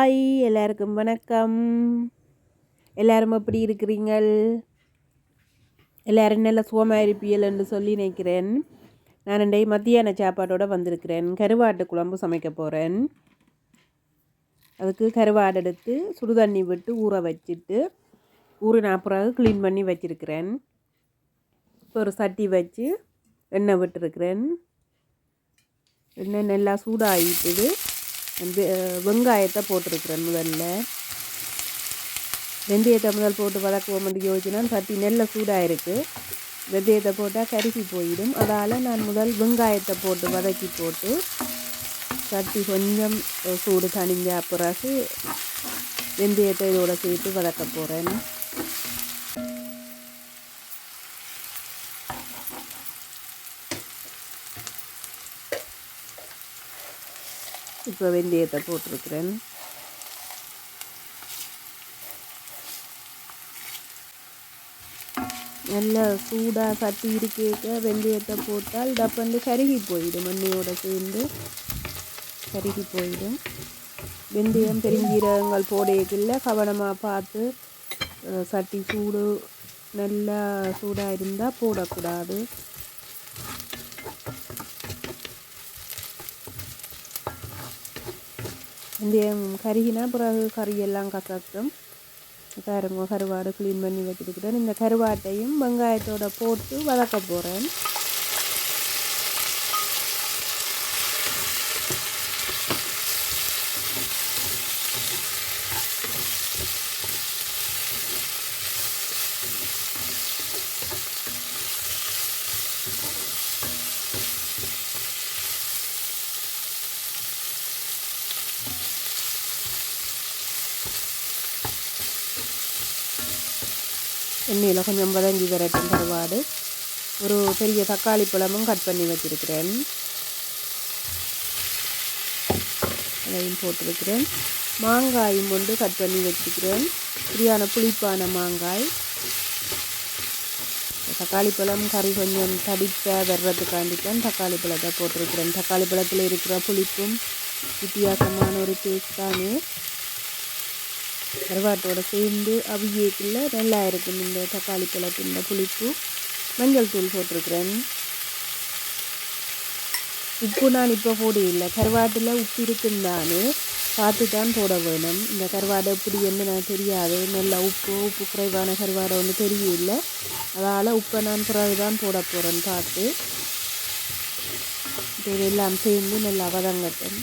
Hi எல்லாருக்கும் வணக்கம். எல்லாரும் எப்படி இருக்கிறீங்கள்? எல்லாரும் நல்ல சுகமாக இருப்பீர்கள் என்று சொல்லி நினைக்கிறேன். நான் இன்றைய மத்தியான சாப்பாட்டோட வந்திருக்கிறேன். கருவாட்டு குழம்பு சமைக்க போகிறேன் அதுக்கு கருவாடு எடுத்து சுடுதண்ணி விட்டு ஊற வச்சுட்டு ஊறின பிறகு க்ளீன் பண்ணி வச்சுருக்கிறேன். இப்போ ஒரு சட்டி வச்சு எண்ணெய் விட்டுருக்கிறேன். எண்ணெய் நல்லா சூடாகிட்டுது வெங்காயத்தை போட்டிருக்கிறேன் முதல்ல. வெந்தயத்தை முதல் போட்டு வதக்குவோம் யோசிச்சுனா சட்டி நெல்ல சூடாக இருக்குது வெந்தயத்தை போட்டால் கருகி போயிடும். அதால் நான் முதல் வெங்காயத்தை போட்டு வதக்கி போட்டு சட்டி கொஞ்சம் சூடு தணிஞ்ச பிறகு வெந்தயத்தை இதோட சேர்த்து வதக்க போகிறேன் இப்போ வெந்தயத்தை போட்டிருக்கிறேன். நல்லா சூடாக சட்டி இருக்க வெந்தயத்தை போட்டால் டப்பந்து கருகி போயிடும். மண்ணியோட சேர்ந்து கருகி போயிடும். வெந்தயம் பெருஞ்சீரகங்கள் போடையக்கில்ல கவனமாக பார்த்து சட்டி சூடு நல்லா சூடாக இருந்தால் போடக்கூடாது. இந்த கருகினா பிறகு கறியெல்லாம் கசக்கும் பாருங்க கருவாடு க்ளீன் பண்ணி வச்சுருக்கிறேன் இந்த கருவாட்டையும் வெங்காயத்தோட போட்டு வதக்க போகிறேன் கொஞ்சம் வதங்கி வரட்டும் கருவாடு ஒரு பெரிய தக்காளி பழமும் கட் பண்ணி வச்சுருக்கிறேன். அதையும் போட்டிருக்கிறேன் மாங்காயும் கொண்டு கட் பண்ணி வச்சுருக்கிறேன். சரியான புளிப்பான மாங்காய். தக்காளி பழம் கறி கொஞ்சம் தடித்த வர்றதுக்காண்டித்தான் தக்காளி பழத்தை போட்டிருக்கிறேன். தக்காளி பழத்தில் இருக்கிற புளிப்பும் வித்தியாசமான ஒரு டேஸ்ட் தானே. கருவாட்டோட சேர்ந்து அவியக்குள்ள நல்லா இருக்கும். இந்த தக்காளி பழத்தின் புளிப்பு. மஞ்சள் தூள் போட்டிருக்கிறேன். உப்பு நான் இப்போ போட இல்லை கருவாட்டில் உப்பு இருக்குந்தானே பார்த்து தான் போட வேணும். இந்த கருவாடை எப்படி என்ன நான் தெரியாது. நல்லா உப்பு உப்பு குறைவான கருவாடை ஒன்று தெரியல அதனால் உப்பை நான் பிறகு தான் போட போகிறேன் பார்த்து. இதெல்லாம் சேர்ந்து நல்லா வதங்கட்டும்.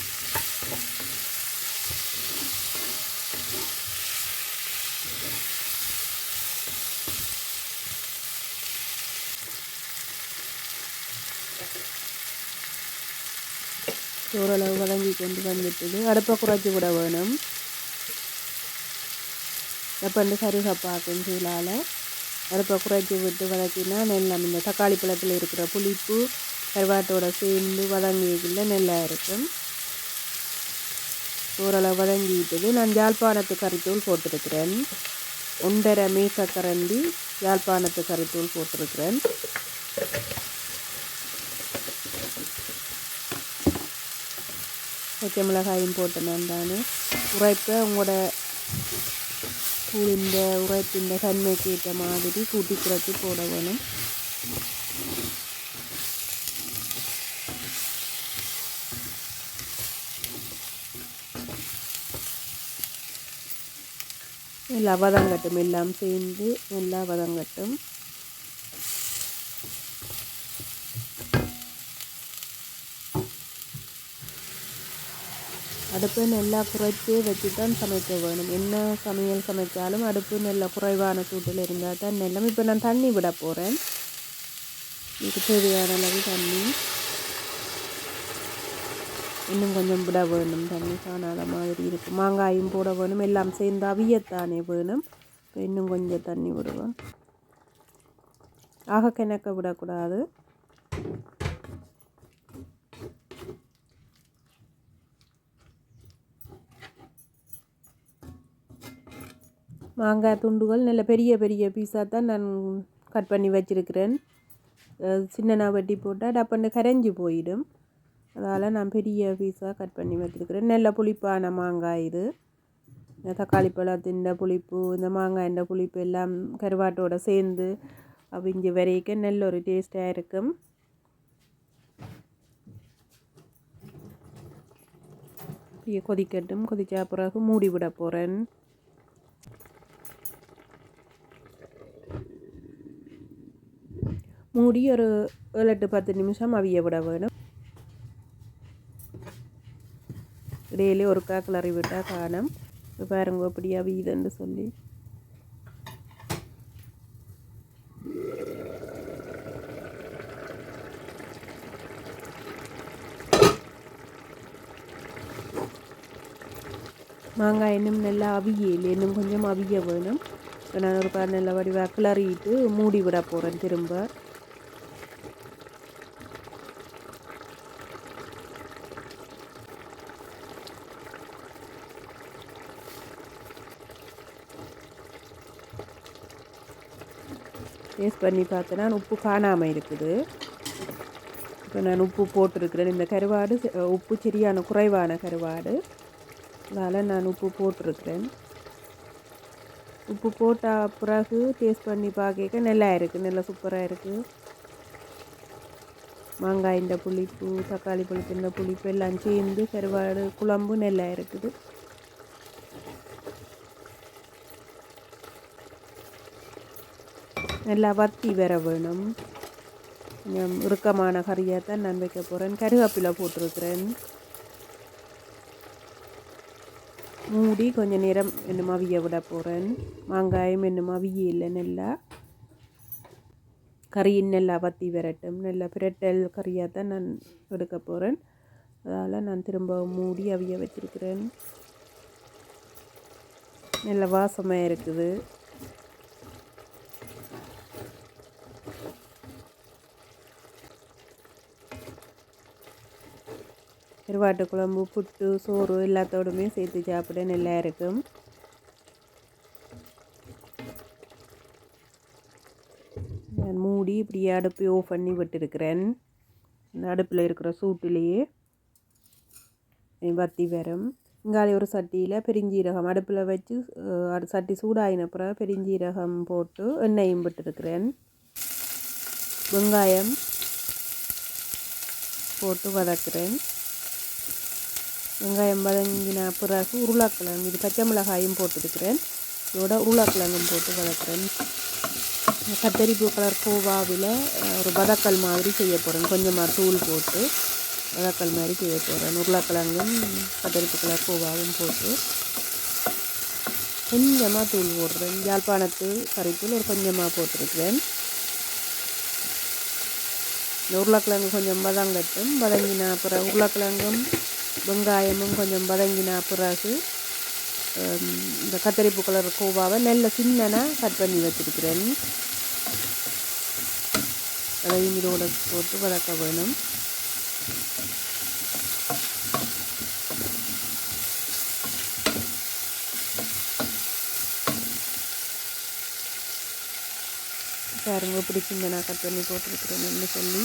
ஓரளவு வதங்கி கொண்டு வந்துட்டது அடுப்பை குறைச்சி விட வேணும். எப்போ வந்து கருகப்பாக்கும் சூழால் அடுப்பை குறைச்சி விட்டு வதக்கினா நெல் இந்த தக்காளி பழத்தில் இருக்கிற புளிப்பு கருவாட்டோட சேர்ந்து வதங்கிக்குள்ள நெல்லாக இருக்கும். ஓரளவு வதங்கிட்டது. நான் யாழ்ப்பாணத்து கறித்தூள் போட்டிருக்கிறேன். ஒன்றரை மேசக்கரண்டி யாழ்ப்பாணத்து கறித்தூள் போட்டிருக்கிறேன். பச்சை மிளகாயும் போட்டேன் நான். தான் உரைப்பை உங்களோட இந்த உரைப்பின் தன்மைக்கு ஏற்ற மாதிரி கூட்டி குறைச்சி போட வேணும். நல்லா வதங்கட்டும் எல்லாம் சேர்ந்து நல்லா வதங்கட்டும். அடுப்பு நல்லா குறைச்சி வச்சு தான் சமைக்க வேணும். என்ன சமையல் சமைச்சாலும் அடுப்பு நல்லா குறைவான சூட்டில் இருந்தால் தான் நெல்லம். இப்போ நான் தண்ணி விட போகிறேன். இதுக்கு தேவையான அளவு தண்ணி. இன்னும் கொஞ்சம் விட வேணும். தண்ணி காணாத மாதிரி இருக்கும். மாங்காயும் போட வேணும். எல்லாம் சேர்ந்து அவியத்தானே வேணும். இப்போ இன்னும் கொஞ்சம் தண்ணி விடுவேன் ஆக கிணக்க விடக்கூடாது. மாங்காய் துண்டுகள் நல்ல பெரிய பெரிய பீஸாக தான் நான் கட் பண்ணி வச்சுருக்கிறேன். சின்னனாக வெட்டி போட்டால் டப்பண்டு கரைஞ்சி போயிடும். அதால் நான் பெரிய பீஸாக கட் பண்ணி வச்சுருக்கிறேன். நல்ல புளிப்பான மாங்காய் இது. தக்காளி பழத்தின் புளிப்பு இந்த மாங்காயின் புளிப்பு எல்லாம் கருவாட்டோடு சேர்ந்து அவிஞ்சு வரைக்கும் நல்ல ஒரு டேஸ்ட்டாக இருக்கும். கொதிக்கட்டும். கொதிச்ச பிறகு மூடி விட போகிறேன் மூடி ஒரு ஏழு எட்டு பத்து நிமிஷம் அவிய விட வேணும். டெய்லி ஒரு கிளறி விட்டால் காணும். இப்போ பாருங்க அப்படி அவியுதுன்னு சொல்லி. மாங்காய் இன்னும் நல்லா அவியல் இன்னும் கொஞ்சம் அவிய வேணும். இப்போ நான் ஒரு பாரு நல்ல வடிவாக கிளறிட்டு மூடி விட போகிறேன் திரும்ப. டேஸ்ட் பண்ணி பார்த்தேன்னா உப்பு காணாமல் இருக்குது. இப்போ நான் உப்பு போட்டிருக்கிறேன். இந்த கருவாடு உப்பு சரியான குறைவான கருவாடு. அதனால் நான் உப்பு போட்டிருக்கிறேன். உப்பு போட்ட பிறகு டேஸ்ட் பண்ணி பார்க்க நல்லா இருக்குது நல்லா சூப்பராக இருக்குது மாங்காய் இந்த புளிப்பு தக்காளி புளிப்பின் புளிப்பு எல்லாம் சேர்ந்து கருவாடு குழம்பு நல்லா இருக்குது. நல்லா வத்தி வர வேணும். கொஞ்சம் இறுக்கமான கறியாக தான் நான் வைக்க போகிறேன் கருவேப்பிலை போட்டிருக்கிறேன். மூடி கொஞ்ச நேரம் இன்னும் அவிய விட போகிறேன் மாங்காயம் இன்னும் அவிய இல்லை நல்லா. கறியின் நல்லா வத்தி விரட்டும். நல்லா பிரட்டல் கறியாக தான் நான் எடுக்க போகிறேன் அதால் நான் திரும்ப மூடி அவிய வச்சிருக்கிறேன். நல்ல வாசமாக இருக்குது. கருவாட்டு குழம்பு புட்டு சோறு எல்லாத்தோடுமே சேர்த்து சாப்பிட நல்லா இருக்கும். நான் மூடி இப்படியே அடுப்பை ஆஃப் பண்ணி விட்டுருக்கிறேன். அடுப்பில் இருக்கிற சூட்டிலேயே வத்தி வரும். இங்காலே ஒரு சட்டியில் பெருஞ்சீரகம் அடுப்பில் வச்சு அது சட்டி சூடாயினப்புறம் பிறகு பெருஞ்சீரகம் போட்டு எண்ணெயும் விட்டுருக்கிறேன். வெங்காயம் போட்டு வதக்குறேன். வெங்காயம் வதங்கின பிறகு உருளைக்கிழங்கு. இது பச்சை மிளகாயும் போட்டுருக்கிறேன். இதோட உருளைக்கிழங்கும் போட்டு வதக்குறேன். கத்தரிப்பு கலர் கோவாவில் ஒரு வதக்கல் மாதிரி செய்ய போகிறேன் கொஞ்சமாக தூள் போட்டு வதக்கல் மாதிரி செய்ய போகிறேன் உருளைக்கிழங்கும் கத்தரிப்பு கலர் கோவாவும் போட்டு கொஞ்சமாக தூள் போடுறேன். யாழ்ப்பாணத்து கறித்தூள் ஒரு கொஞ்சமாக போட்டிருக்கிறேன். இந்த உருளைக்கிழங்கு கொஞ்சம் வதங்கட்டும். வதங்கின அப்புறம் உருளைக்கிழங்கும் வெங்காயமும் கொஞ்சம் வதங்கின பிறகு இந்த கத்தரிப்பு கலர் கோவாவை நல்ல சின்னனாக கட் பண்ணி வச்சுருக்கிறேன். அதையும் இதோட போட்டு வதக்க வேணும். பாருங்க இப்படி சின்னனா கட் பண்ணி போட்டிருக்கிறேன்னு சொல்லி.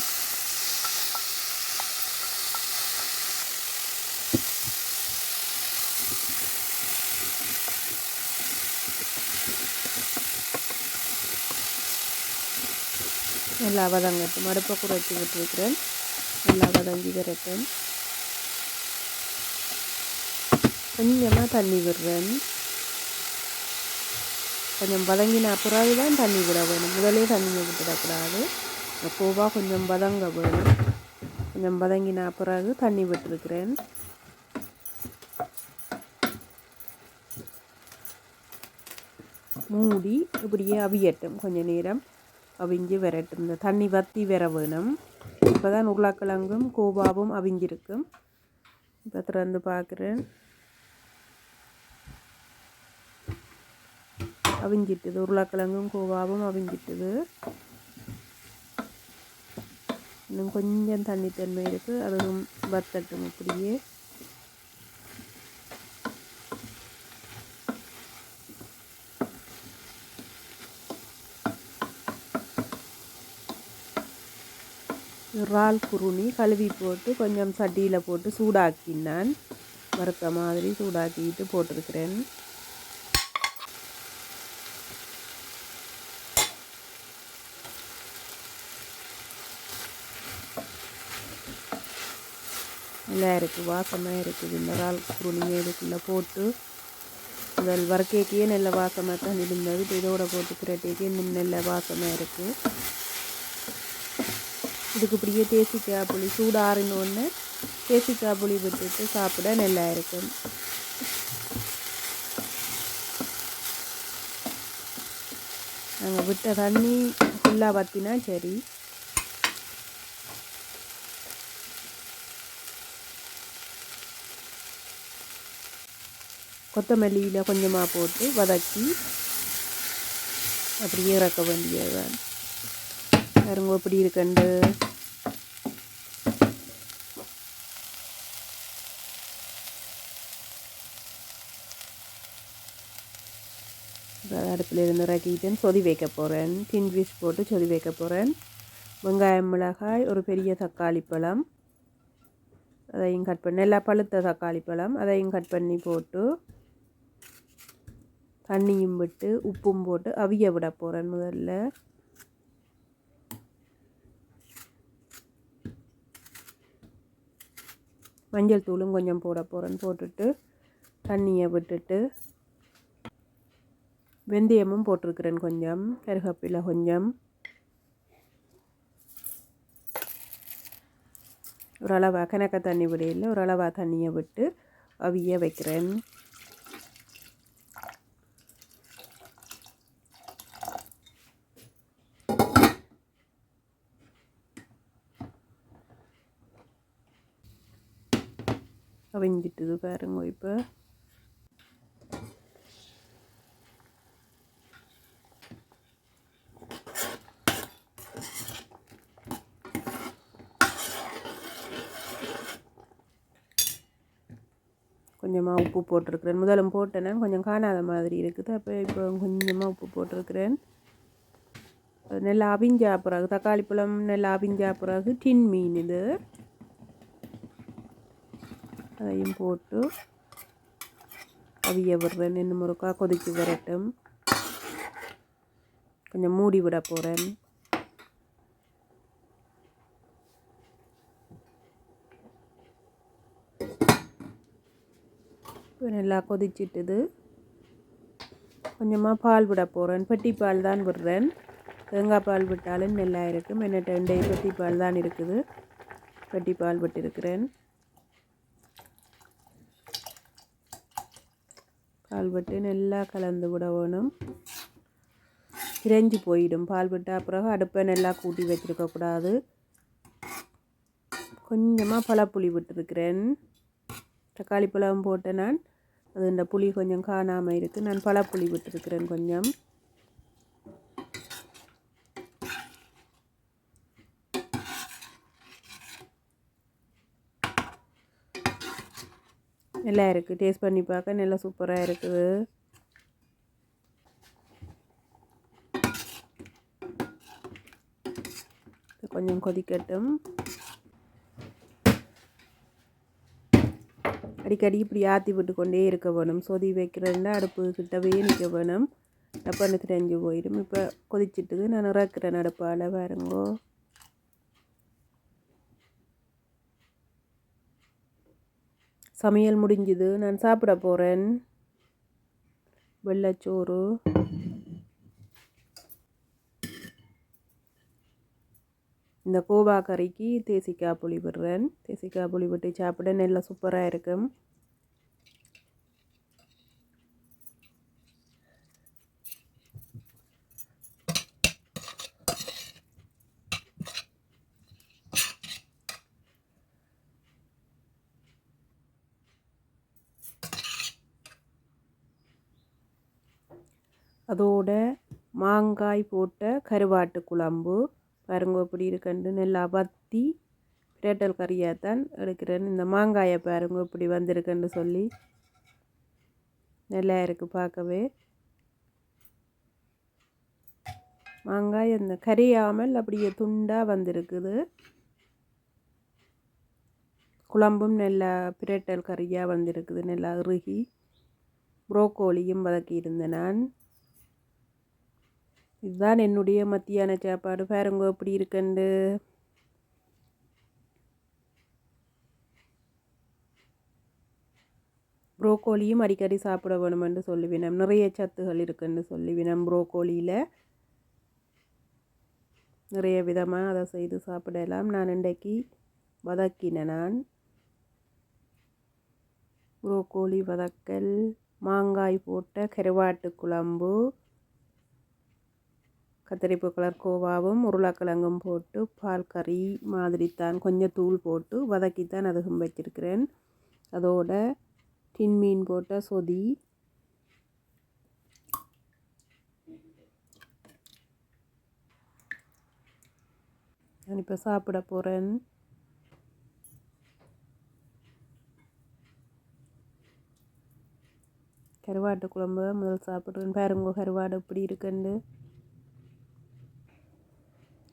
நல்லா வதங்கட்டும். அடுப்பை வச்சு விட்டுருக்கிறேன். நல்லா வதங்கி விரட்டும் கொஞ்சமாக தண்ணி விடுறேன். கொஞ்சம் வதங்கின பிறகு தான் தண்ணி விட வேணும். முதலே தண்ணி விட்டுடக்கூடாது. இந்த கோவா கொஞ்சம் வதங்க வேணும். கொஞ்சம் வதங்கின பிறகு தண்ணி விட்டுருக்கிறேன். மூடி இப்படியே அவியட்டும் கொஞ்சம் நேரம். அவிஞ்சு வரட்டும். இந்த தண்ணி வத்தி வர வேணும். இப்போ தான் உருளைக்கிழங்கும் கோபாவும் அவிஞ்சிருக்கும் இப்போ திறந்து பார்க்குறேன். அவிஞ்சிட்டுது. உருளைக்கிழங்கும் கோவாவும் அவிஞ்சிட்டுது. இன்னும் கொஞ்சம் தண்ணி தன்மை இருக்குது அதுவும் வத்தட்டும் அப்படியே இறால் குருணி கழுவி போட்டு கொஞ்சம் சட்டியில் போட்டு சூடாக்கினான். வறுத்த மாதிரி சூடாக்கிட்டு போட்டிருக்கிறேன். நல்லா இருக்குது வாசமாக இருக்குது. இந்த இறால் குருணியை இதுக்குள்ளே போட்டு முதல் வறுக்கேக்கே நல்ல வாசமாக தான் இருந்தது இதோட போட்டு பிரட்டேக்கே நல்ல வாசமாக இருக்குது இதுக்கு இப்படியே தேசிக்காய் புளி சூடாறினோடனே தேசிக்காய் புளி விட்டுட்டு சாப்பிட நல்லா இருக்கும். நாங்கள் விட்ட தண்ணி ஃபுல்லாக வற்றினா சரி. கொத்தமல்லியில் கொஞ்சமாக போட்டு வதக்கி அப்படியே இறக்க வேண்டியதுதான். பாருங்க எப்படி இருக்கண்டு. அடுப்பில் இருந்து இறக்கிட்டேன் சொதி வைக்க போகிறேன் டின் ஃபிஷ் போட்டு சொதி வைக்க போகிறேன் வெங்காயம் மிளகாய் ஒரு பெரிய தக்காளி பழம். அதையும் கட் பண்ணி எல்லா பழுத்த தக்காளி பழம். அதையும் கட் பண்ணி போட்டு தண்ணியும் விட்டு உப்பும் போட்டு அவிய விட போகிறேன் முதல்ல. மஞ்சள் தூளும் கொஞ்சம் போட போகிறேன்னு போட்டுட்டு தண்ணியை விட்டுட்டு வெந்தயமும் போட்டிருக்கிறேன் கொஞ்சம் கருகப்பிலை கொஞ்சம். ஒரு அளவாக கணக்க தண்ணி விடையில் ஒரு அளவாக தண்ணியை விட்டு அவிய வைக்கிறேன். அவிஞ்சிட்டுது பாருங்க இப்போ கொஞ்சமாக உப்பு போட்டிருக்கிறேன் முதலும் போட்டேன்னா கொஞ்சம் காணாத மாதிரி இருக்குது அப்போ இப்போ கொஞ்சமாக உப்பு போட்டிருக்கிறேன் நல்லா அவிஞ்சா பிறகு தக்காளி பழம் நல்லா அவிஞ்சா பிறகு டின் மீன் இது அதையும் போட்டு அவிய விடுறேன் இன்னும் முறுக்கா கொதிச்சு வரட்டும் கொஞ்சம் மூடி விட போகிறேன் நல்லா கொதிச்சிட்டுது கொஞ்சமாக பால் விட போகிறேன் பெட்டி பால் தான் விடுறேன் தேங்காய் பால் விட்டாலும் நல்லா இருக்கும் என்னட்ட ரெண்டே பெட்டி பால் தான் இருக்குது பெட்டி பால் விட்டுருக்கிறேன் பால் விட்டு நல்லா கலந்து விட வேணும் இறைஞ்சி போயிடும். பால் விட்டால் பிறகு அடுப்பை நல்லா கூட்டி வச்சுருக்கக்கூடாது கொஞ்சமாக பழப்புளி விட்டுருக்கிறேன். தக்காளி பழம் போட்டேன் நான். அது இந்த புளி கொஞ்சம் காணாமல் இருக்குது நான் பழப்புளி விட்டுருக்கிறேன் கொஞ்சம். நல்லா இருக்குது டேஸ்ட் பண்ணி பார்க்க நல்லா சூப்பராக இருக்குது கொஞ்சம் கொதிக்கட்டும். அடிக்கடி இப்படி ஆற்றி விட்டு கொண்டே இருக்க வேணும். சொதி வைக்கிறேன்னா அடுப்பு கிட்டவே நிற்க வேணும். டப்பான்னு தெரிஞ்சு போயிடும். இப்போ கொதிச்சிட்டுது. நான் இறக்குறேன் அடுப்பால் பாருங்கோ. சமையல் முடிஞ்சுது. நான் சாப்பிட போகிறேன் வெள்ளச்சோறு. இந்த கோவா கறிக்கு தேசிக்காய் புளி விடுறேன். தேசிக்காய் புளி விட்டு சாப்பிட நல்லா சூப்பராக இருக்கும். அதோட மாங்காய் போட்ட கருவாட்டு குழம்பு. பாருங்க எப்படி இருக்குன்னு. நல்லா வத்தி பிரேட்டல் கறியாக தான் எடுக்கிறேன் இந்த மாங்காயை பாருங்க இப்படி வந்திருக்குன்னு சொல்லி. நல்லா இருக்குது பார்க்கவே. மாங்காய் அந்த கரியாமல் அப்படியே துண்டாக வந்திருக்குது. குழம்பும் நல்லா பிரேட்டல் கறியாக வந்திருக்குது. நல்லா இறுகி புரோக்கோலியும் வதக்கியிருந்தேன் நான். இதுதான் என்னுடைய மத்தியான சாப்பாடு. பாருங்க எப்படி இருக்குண்டு. ப்ரோக்கோலியும் அடிக்கடி சாப்பிட வேணுமென்று சொல்லுவினம். நிறைய சத்துகள் இருக்குன்னு சொல்லுவினம் ப்ரோக்கோலியில். நிறைய விதமாக அதை செய்து சாப்பிடலாம். நான் இன்றைக்கு வதக்கின நான் ப்ரோக்கோலி வதக்கல் மாங்காய் போட்ட கருவாட்டு குழம்பு கத்தரிப்பு கலர் கோவாவும் உருளைக்கிழங்கும் போட்டு பால் கறி மாதிரி தான் கொஞ்சம் தூள் போட்டு வதக்கித்தான் அதுவும் வச்சிருக்கிறேன். அதோட டின் மீன் போட்ட சொதி நான் இப்போ சாப்பிட போகிறேன் கருவாட்டு குழம்பு முதல் சாப்பிட்றேன். பாருங்க கருவாடு எப்படி இருக்குன்னு.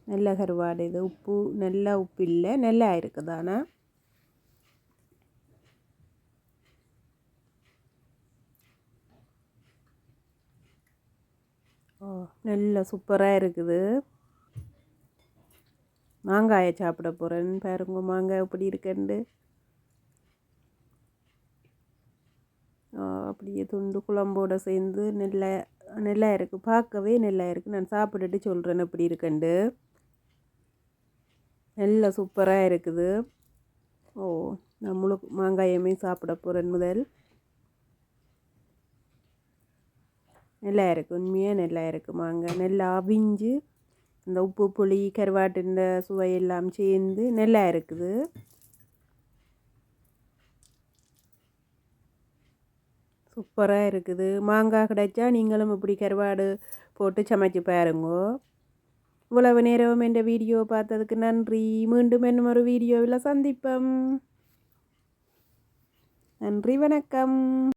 நல்ல கருவாடு இது உப்பு நல்ல உப்பு இல்லை நல்லா இருக்குதானா ஓ நல்ல சூப்பராக இருக்குது. மாங்காயை சாப்பிட போகிறேன்னு பாருங்க மாங்காய் எப்படி இருக்கண்டு அப்படியே துண்டு குழம்போடு சேர்ந்து நல்லா நல்லா இருக்குது பார்க்கவே நல்லா இருக்குது நான் சாப்பிட்டுட்டு சொல்கிறேன் எப்படி இருக்கண்டு நல்லா சூப்பராக இருக்குது. ஓ நான் முழு மாங்காயமே சாப்பிட போகிறேன் முதல். நல்லா இருக்குது உண்மையாக நல்லா இருக்குது மாங்காய். நல்லா அவிஞ்சு இந்த உப்பு புளி கருவாட்டின் சுவையெல்லாம் சேர்ந்து நல்லா இருக்குது. சூப்பராக இருக்குது. மாங்காய் கிடைச்சா நீங்களும் இப்படி கருவாடு போட்டு சமைச்சு பாருங்கோ. இவ்வளவு நேரம் என்ற வீடியோ பார்த்ததுக்கு நன்றி. மீண்டும் என்னும் ஒரு வீடியோவில் சந்திப்போம். நன்றி வணக்கம்.